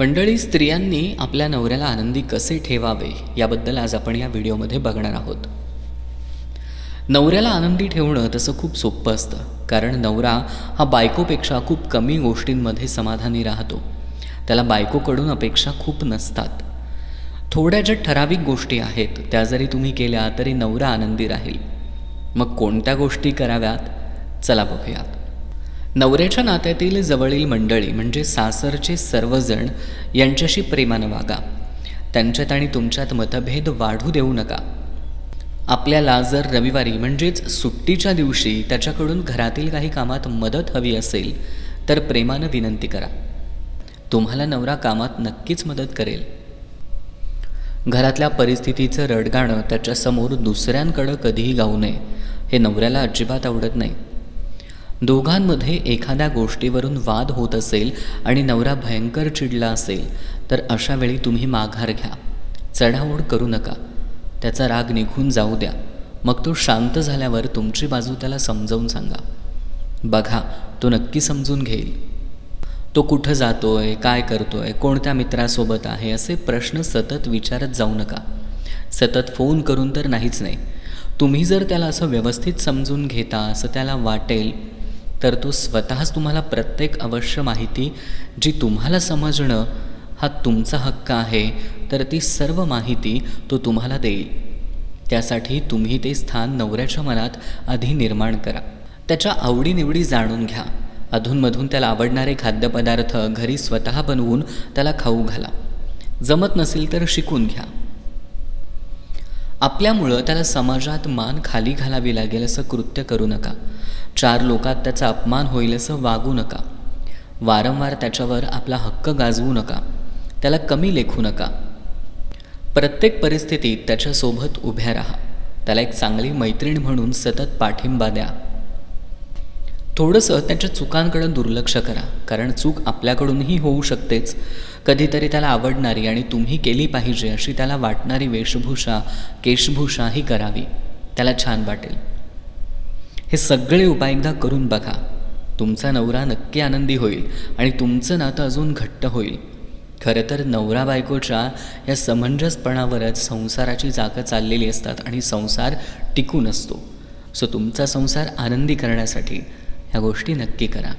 मंडळी स्त्रियांनी आपल्या नवऱ्याला आनंदी कसे ठेवावे याबद्दल आज आपण या व्हिडिओमध्ये बघणार आहोत. नवऱ्याला आनंदी ठेवणं तसं खूप सोपं असतं कारण नवरा हा बायकोपेक्षा खूप कमी गोष्टींमध्ये समाधानी राहतो. त्याला बायकोकडून अपेक्षा खूप नसतात. थोड्या ज्या ठराविक गोष्टी आहेत त्या जरी तुम्ही केल्या तरी नवरा आनंदी राहील. मग कोणत्या गोष्टी कराव्यात? चला बघूयात. नवऱ्याच्या नात्यातील जवळील मंडळी म्हणजे सासरचे सर्वजण यांच्याशी प्रेमानं वागा. त्यांच्यात आणि तुमच्यात मतभेद वाढू देऊ नका. आपल्याला जर रविवारी म्हणजेच सुट्टीच्या दिवशी त्याच्याकडून घरातील काही कामात मदत हवी असेल तर प्रेमानं विनंती करा. तुम्हाला नवरा कामात नक्कीच मदत करेल. घरातल्या परिस्थितीचं रडगाणं त्याच्यासमोर दुसऱ्यांकडं कधीही गाऊ नये हे नवऱ्याला अजिबात आवडत नाही. दोघांमध्ये एखाद्या गोष्टीवरून वाद होत असेल आणि नवरा भयंकर चिडला असेल तर अशा वेळी तुम्ही माघार घ्या. चढाओढ करू नका. त्याचा राग निघून जाऊ द्या. मग तो शांत झाल्यावर तुमची बाजू त्याला समजावून सांगा. बघा तो नक्की समजून घेईल. तो कुठं जातोय काय करतोय कोणत्या मित्रासोबत आहे असे प्रश्न सतत विचारत जाऊ नका. सतत फोन करून तर नाहीच नाही. तुम्ही जर त्याला असं व्यवस्थित समजून घेता असं त्याला वाटेल तर तो स्वतःच तुम्हाला प्रत्येक अवश्य माहिती जी तुम्हाला समजणं हा तुमचा हक्क आहे तर ती सर्व माहिती तो तुम्हाला देईल. त्यासाठी तुम्ही ते स्थान नवऱ्याच्या मनात आधी निर्माण करा. त्याच्या आवडीनिवडी जाणून घ्या. अधूनमधून त्याला आवडणारे खाद्यपदार्थ घरी स्वतः बनवून त्याला खाऊ घाला. जमत नसेल तर शिकून घ्या. आपल्यामुळं त्याला समाजात मान खाली घालावी लागेल असं कृत्य करू नका. चार लोकात त्याचा अपमान होईल असं वागू नका. वारंवार त्याच्यावर आपला हक्क गाजवू नका. त्याला कमी लेखू नका. प्रत्येक परिस्थितीत त्याच्यासोबत उभ्या राहा. त्याला एक चांगली मैत्रीण म्हणून सतत पाठिंबा द्या. थोडंसं त्याच्या चुकांकडं दुर्लक्ष करा कारण चूक आपल्याकडूनही होऊ शकतेच. कधीतरी त्याला आवडणारी आणि तुम्ही केली पाहिजे अशी त्याला वाटणारी वेशभूषा केशभूषा ही करावी. त्याला छान वाटेल. हे सगळे उपाय एकदा करून बघा. तुमचा नवरा नक्की आनंदी होईल आणि तुमचं नातं अजून घट्ट होईल. खरं तर नवरा बायकोच्या या समंजसपणावरच संसाराची जागा चाललेली असतात आणि संसार टिकून असतो. सो तुमचा संसार आनंदी करण्यासाठी ह्या गोष्टी नक्की करा.